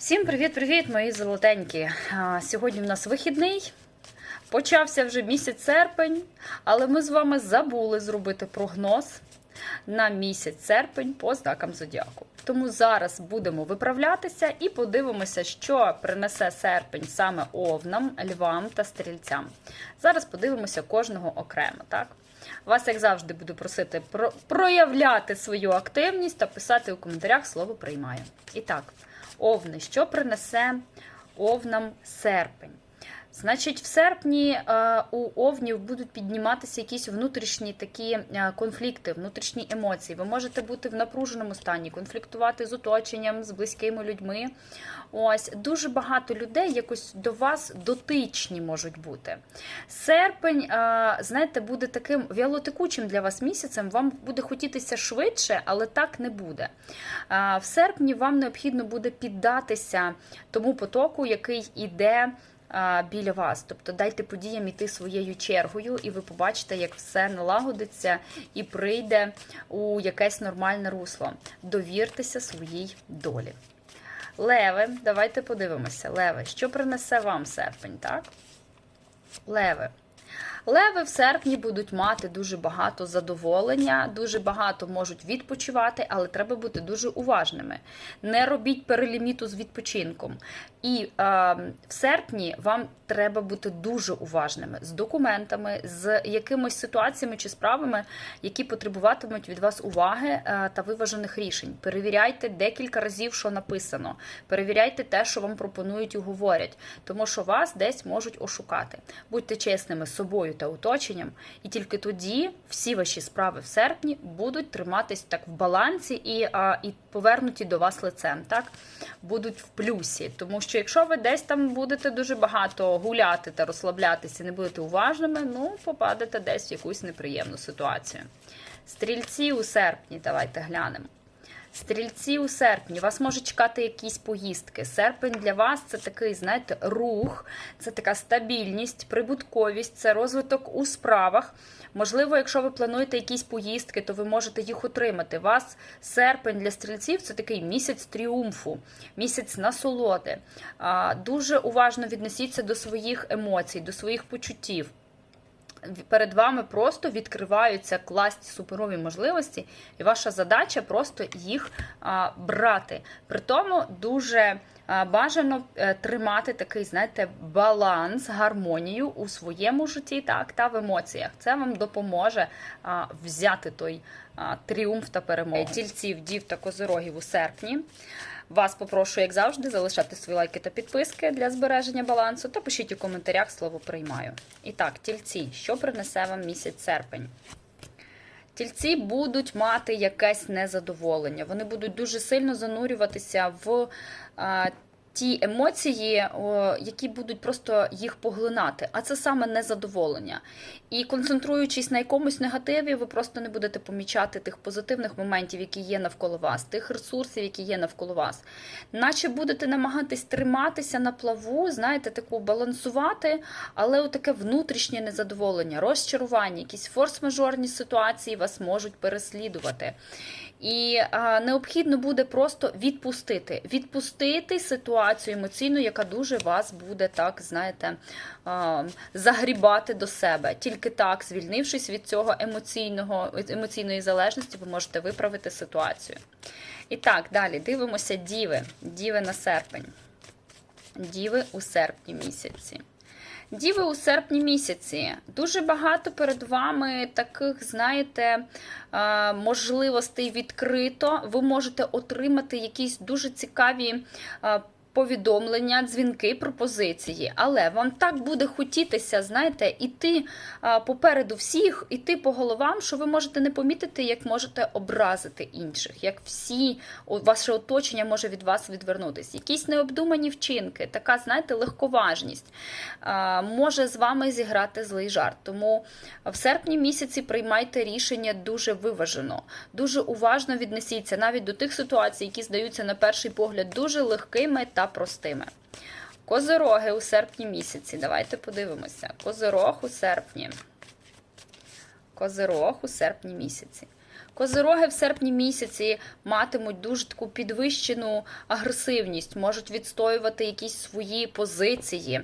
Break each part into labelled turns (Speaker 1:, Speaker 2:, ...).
Speaker 1: Всім привіт-привіт, мої золотенькі. Сьогодні в нас вихідний. Почався вже місяць серпень, але ми з вами забули зробити прогноз на місяць серпень по знакам зодіаку. Тому зараз будемо виправлятися і подивимося, що принесе серпень саме овнам, львам та стрільцям. Зараз подивимося кожного окремо, так? Вас, як завжди, буду просити про- проявляти свою активність та писати у коментарях слово приймаю. І так, овни, що принесе овнам серпень? Значить, в серпні е, у овнів будуть підніматися якісь внутрішні такі е, конфлікти, внутрішні емоції. Ви можете бути в напруженому стані, конфліктувати з оточенням, з близькими людьми. Ось дуже багато людей якось до вас дотичні можуть бути. Серпень, е, знаєте, буде таким вялотекучим для вас місяцем. Вам буде хотітися швидше, але так не буде. В серпні вам необхідно буде піддатися тому потоку, який іде біля вас. Тобто дайте подіям іти своєю чергою, і ви побачите, як все налагодиться і прийде у якесь нормальне русло. Довіртеся своїй долі. Леви, давайте подивимося. Леви, що принесе вам серпень, так? Леви. Леви в серпні будуть мати дуже багато задоволення, дуже багато можуть відпочивати, але треба бути дуже уважними. Не робіть переліміту з відпочинком. І е, в серпні вам треба бути дуже уважними з документами, з якимись ситуаціями чи справами, які потребуватимуть від вас уваги е, та виважених рішень. Перевіряйте декілька разів, що написано. Перевіряйте те, що вам пропонують і говорять, тому що вас десь можуть ошукати. Будьте чесними з собою та оточенням, і тільки тоді всі ваші справи в серпні будуть триматись так в балансі і, а, і повернуті до вас лицем, так будуть в плюсі. Тому що якщо ви десь там будете дуже багато гуляти та розслаблятися, не будете уважними, ну попадете десь в якусь неприємну ситуацію. Стрільці у серпні, давайте глянемо. Стрільці у серпні вас може чекати якісь поїздки. Серпень для вас це такий, знаєте, рух, це така стабільність, прибутковість, це розвиток у справах. Можливо, якщо ви плануєте якісь поїздки, то ви можете їх отримати. Вас серпень для стрільців це такий місяць тріумфу, місяць насолоди. Дуже уважно віднесіться до своїх емоцій, до своїх почуттів перед вами просто відкриваються класні суперові можливості, і ваша задача просто їх брати. При тому дуже бажано е, тримати такий, знаєте, баланс, гармонію у своєму житті, так, та в емоціях. Це вам допоможе взяти той тріумф та перемогу. Тільців, дів та козирогів у серпні. Вас попрошу, як завжди, залишати свої лайки та підписки для збереження балансу та пишіть у коментарях слово приймаю. І так, тільці, що принесе вам місяць серпень? Тільці будуть мати якесь незадоволення. Вони будуть дуже сильно занурюватися в ті емоції, які будуть просто їх поглинати. А це саме незадоволення. І концентруючись на якомусь негативі, ви просто не будете помічати тих позитивних моментів, які є навколо вас, тих ресурсів, які є навколо вас. Наче будете намагатись триматися на плаву, знаєте, таку балансувати, але таке внутрішнє незадоволення, розчарування, якісь форс-мажорні ситуації вас можуть переслідувати. І а, необхідно буде просто відпустити, відпустити ситуацію емоційну, яка дуже вас буде так, знаєте, а, загрібати до себе. Тільки так, звільнившись від цього емоційного емоційної залежності, ви можете виправити ситуацію. І так, далі дивимося діви. Діви на серпень. Діви у серпні місяці. Діви у серпні місяці. Дуже багато перед вами таких, знаєте, е, можливостей відкрито. Ви можете отримати якісь дуже цікаві. Повідомлення, дзвінки, пропозиції, але вам так буде хотітися, знаєте, іти попереду всіх, іти по головам, що ви можете не помітити, як можете образити інших, як всі ваше оточення може від вас відвернутися. Якісь необдумані вчинки, така, знаєте, легковажність може з вами зіграти злий жарт. Тому в серпні місяці приймайте рішення дуже виважено, дуже уважно віднесіться навіть до тих ситуацій, які здаються на перший погляд дуже легкими простими. Козироги у серпні місяці. Давайте подивимося. Козирог у серпні. Козирог у серпні місяці. Козироги в серпні місяці матимуть дуже таку підвищену агресивність, можуть відстоювати якісь свої позиції.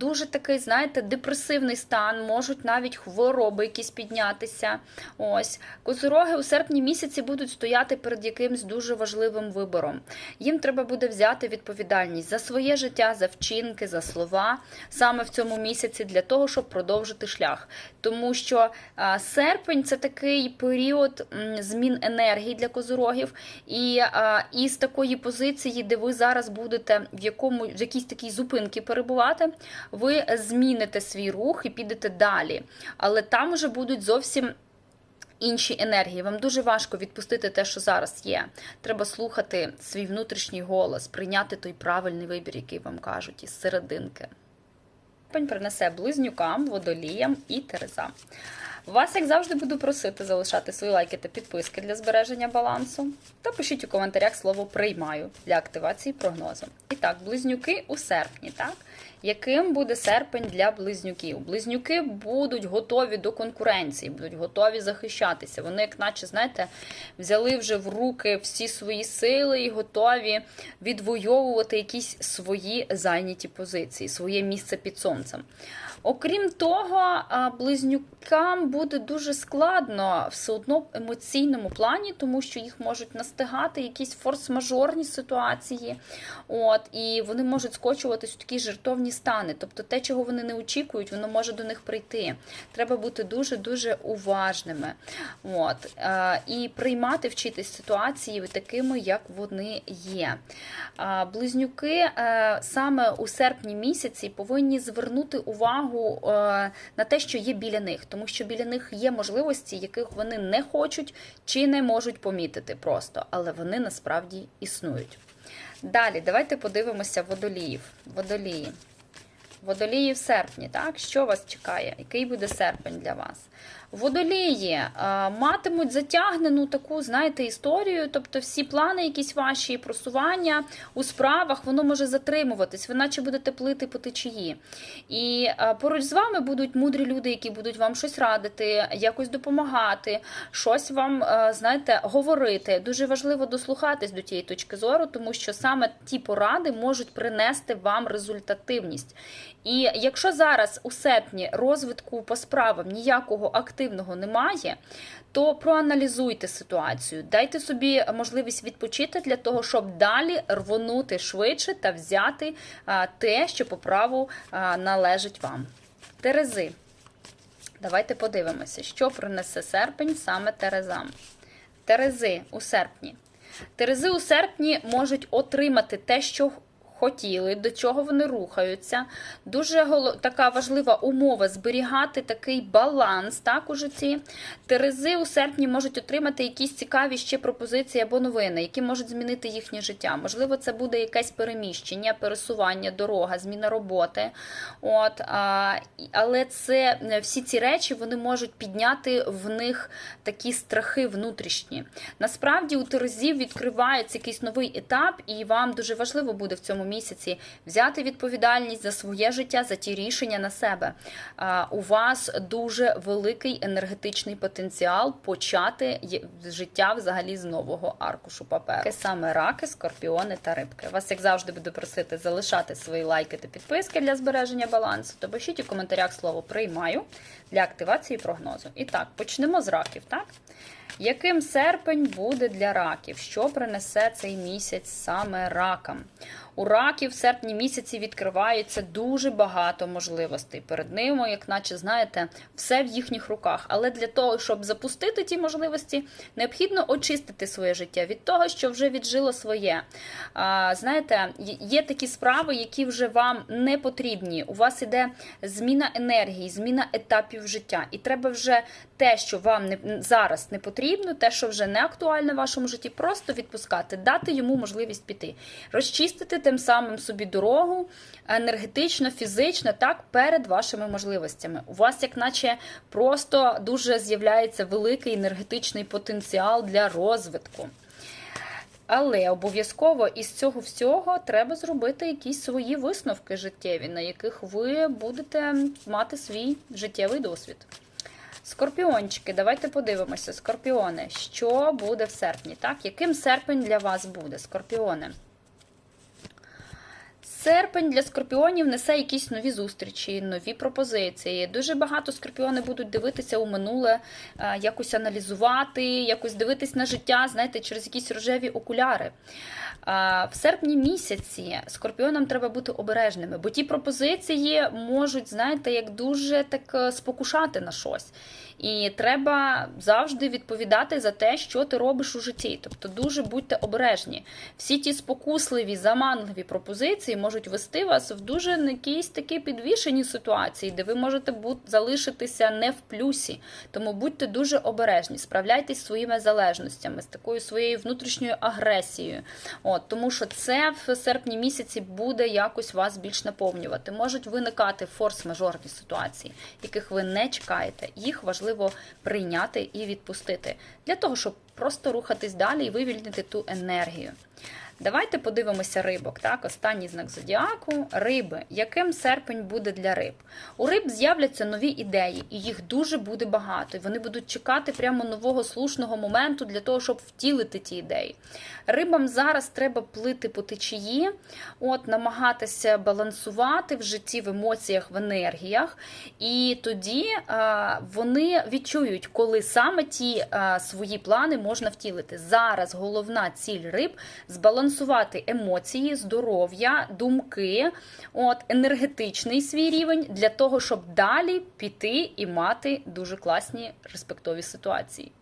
Speaker 1: Дуже такий, знаєте, депресивний стан, можуть навіть хвороби якісь піднятися. Ось козироги у серпні місяці будуть стояти перед якимсь дуже важливим вибором. Їм треба буде взяти відповідальність за своє життя, за вчинки, за слова саме в цьому місяці для того, щоб продовжити шлях. Тому що серпень це такий період м, змін енергії для козирогів, і із такої позиції, де ви зараз будете в якому в якійсь такій зупинці перебувати, ви зміните свій рух і підете далі. Але там вже будуть зовсім. Інші енергії. Вам дуже важко відпустити те, що зараз є. Треба слухати свій внутрішній голос, прийняти той правильний вибір, який вам кажуть, із серединки. Серпень принесе близнюкам, водоліям і терезам. Вас, як завжди, буду просити залишати свої лайки та підписки для збереження балансу. Та пишіть у коментарях слово приймаю для активації прогнозу. І так, близнюки у серпні, так? Яким буде серпень для близнюків? Близнюки будуть готові до конкуренції, будуть готові захищатися. Вони, як наче, знаєте, взяли вже в руки всі свої сили і готові відвоювати якісь свої зайняті позиції, своє місце під сонцем. Окрім того, близнюкам буде дуже складно все одно в емоційному плані, тому що їх можуть настигати якісь форс-мажорні ситуації. От, і вони можуть скочуватись у такі жертовні стани. Тобто те, чого вони не очікують, воно може до них прийти. Треба бути дуже-дуже уважними. От, і приймати, вчитись ситуації такими, як вони є. Близнюки е, саме у серпні місяці повинні звернути увагу е, на те, що є біля них, тому що біля них є можливості, яких вони не хочуть чи не можуть помітити просто, але вони насправді існують. Далі, давайте подивимося водоліїв. Водолії. Водолії в серпні, так? Що вас чекає? Який буде серпень для вас? Водолії е, матимуть затягнену таку, знаєте, історію, тобто всі плани, якісь ваші просування у справах, воно може затримуватись, ви наче будете плити по течії. І е, поруч з вами будуть мудрі люди, які будуть вам щось радити, якось допомагати, щось вам, е, знаєте, говорити. Дуже важливо дослухатись до тієї точки зору, тому що саме ті поради можуть принести вам результативність. І якщо зараз у серпні розвитку по справам ніякого активного немає, то проаналізуйте ситуацію, дайте собі можливість відпочити для того, щоб далі рвонути швидше та взяти те, що по праву належить вам. Терези. Давайте подивимося, що принесе серпень саме Терезам. Терези у серпні. Терези у серпні можуть отримати те, що хотіли, до чого вони рухаються. Дуже така важлива умова зберігати такий баланс так, у житті. Терези у серпні можуть отримати якісь цікаві ще пропозиції або новини, які можуть змінити їхнє життя. Можливо, це буде якесь переміщення, пересування, дорога, зміна роботи. От, а, але це е, всі ці речі вони можуть підняти в них такі страхи внутрішні. Насправді у Терезів відкривається якийсь новий етап, і вам дуже важливо буде в цьому місяці взяти відповідальність за своє життя, за ті рішення на себе. У вас дуже великий енергетичний потенціал почати життя взагалі з нового аркушу паперу. Саме раки, скорпіони та рибки. Вас, як завжди, буду просити залишати свої лайки та підписки для збереження балансу. То пишіть у коментарях слово приймаю для активації прогнозу. І так, почнемо з раків, так? Яким серпень буде для раків? Що принесе цей місяць саме ракам? У раків в серпні місяці відкривається дуже багато можливостей. Перед ними, як наче, знаєте, все в їхніх руках. Але для того, щоб запустити ті можливості, необхідно очистити своє життя від того, що вже віджило своє. А, знаєте, є- такі справи, які вже вам не потрібні. У вас іде зміна енергії, зміна етапів життя. І треба вже те, що вам не, зараз не потрібно, те, що вже не актуальне в вашому житті, просто відпускати, дати йому можливість піти, розчистити тим самим собі дорогу енергетично, фізично, так, перед вашими можливостями. У вас, як наче, просто дуже з'являється великий енергетичний потенціал для розвитку. Але обов'язково із цього всього треба зробити якісь свої висновки життєві, на яких ви будете мати свій життєвий досвід. Скорпіончики, давайте подивимося, скорпіони, що буде в серпні? Так, яким серпень для вас буде, скорпіони? Серпень для скорпіонів несе якісь нові зустрічі, нові пропозиції. Дуже багато скорпіони будуть дивитися у минуле, е, якось аналізувати, якось дивитись на життя, знаєте, через якісь рожеві окуляри. В серпні місяці скорпіонам треба бути обережними, бо ті пропозиції можуть, знаєте, як дуже так е, спокушати на щось. І треба завжди відповідати за те, що ти робиш у житті. Тобто дуже будьте обережні. Всі ті спокусливі, заманливі пропозиції можуть вести вас в дуже якісь такі підвішені ситуації, де ви можете залишитися не в плюсі. Тому будьте дуже обережні, справляйтесь зі своїми залежностями, з такою своєю внутрішньою агресією. От, тому що це в серпні місяці буде якось вас більш наповнювати. Можуть виникати форс-мажорні ситуації, яких ви не чекаєте. Їх важливо прийняти і відпустити для того, щоб просто рухатись далі і вивільнити ту енергію. Давайте подивимося рибок. Так, останній знак зодіаку. Риби. Яким серпень буде для риб? У риб з'являться нові ідеї, і їх дуже буде багато. І вони будуть чекати прямо нового слушного моменту для того, щоб втілити ті ідеї. Рибам зараз треба плити по течії, от намагатися балансувати в житті, в емоціях, в енергіях. І тоді а, вони відчують, коли саме ті а, свої плани можна втілити. Зараз головна ціль риб збалансувати емоції, здоров'я, думки, от енергетичний свій рівень для того, щоб далі піти і мати дуже класні респектові ситуації.